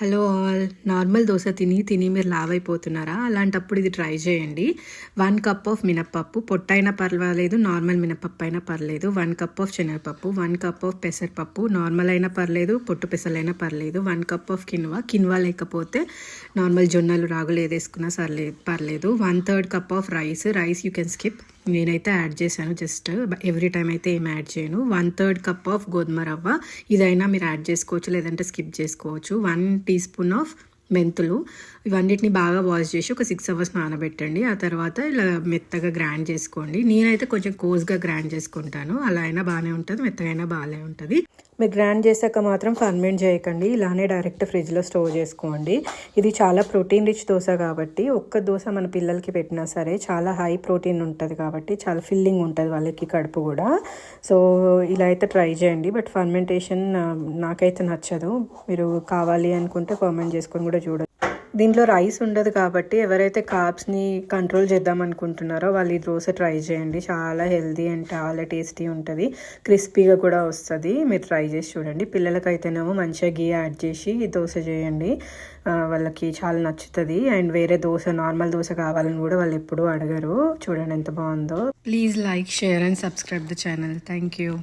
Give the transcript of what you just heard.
Hello all. Normal dosa తిని తిని మీరు లావ్ అయిపోతున్నారా? అలాంటప్పుడు ఇది ట్రై చేయండి. వన్ కప్ ఆఫ్ మినప్పప్పు. పొట్టైనా పర్వాలేదు నార్మల్ మినపప్పు అయినా పర్లేదు. వన్ కప్ ఆఫ్ శనగపప్పు వన్ కప్ ఆఫ్ పెసరపప్పు నార్మల్ అయినా పర్లేదు పొట్టు పెసలైనా పర్లేదు. One cup of quinoa. Quinoa లేకపోతే నార్మల్ జొన్నలు రాగులు ఏదేసుకున్నా సర్లే పర్లేదు. One third cup of rice. Rice you can skip. నేనైతే యాడ్ చేశాను జస్ట్. ఎవ్రీ టైం అయితే ఏం యాడ్ చేయను. వన్ థర్డ్ కప్ ఆఫ్ గోధుమ రవ్వ. ఇదైనా మీరు యాడ్ చేసుకోవచ్చు లేదంటే స్కిప్ చేసుకోవచ్చు. వన్ టీ స్పూన్ ఆఫ్ మెంతులు ఇవన్నిటిని బాగా వాష్ చేసి ఒక సిక్స్ అవర్స్ నానబెట్టండి. ఆ తర్వాత ఇలా మెత్తగా గ్రైండ్ చేసుకోండి. నేనైతే కొంచెం కోస్గా గ్రైండ్ చేసుకుంటాను. అలా అయినా బాగానే ఉంటుంది మెత్తగైనా బాగానే ఉంటుంది. మీరు గ్రైండ్ చేశాక మాత్రం ఫర్మెంట్ చేయకండి. ఇలానే డైరెక్ట్ ఫ్రిడ్జ్లో స్టోర్ చేసుకోండి. ఇది చాలా ప్రోటీన్ రిచ్ దోశ కాబట్టి ఒక్క దోశ మన పిల్లలకి పెట్టినా సరే చాలా హై ప్రోటీన్ ఉంటుంది కాబట్టి చాలా ఫిల్లింగ్ ఉంటుంది వాళ్ళకి కడుపు కూడా. సో ఇలా అయితే ట్రై చేయండి. బట్ ఫర్మెంటేషన్ నాకైతే నచ్చదు. మీరు కావాలి అనుకుంటే ఫర్మెంట్ చేసుకొని కూడా చూడొచ్చు. దీంట్లో రైస్ ఉండదు కాబట్టి ఎవరైతే కాప్స్ని కంట్రోల్ చేద్దాం అనుకుంటున్నారో వాళ్ళు ఈ దోశ ట్రై చేయండి. చాలా హెల్దీ అండ్ చాలా టేస్టీ ఉంటుంది. క్రిస్పీగా కూడా వస్తుంది. మీరు ట్రై చేసి చూడండి. పిల్లలకైతేనేమో మంచిగా గీ యాడ్ చేసి దోశ చేయండి. వాళ్ళకి చాలా నచ్చుతుంది. అండ్ వేరే దోశ నార్మల్ దోశ కావాలని కూడా వాళ్ళు ఎప్పుడూ అడగరు. చూడండి ఎంత బాగుందో. Please like share and subscribe the channel thank you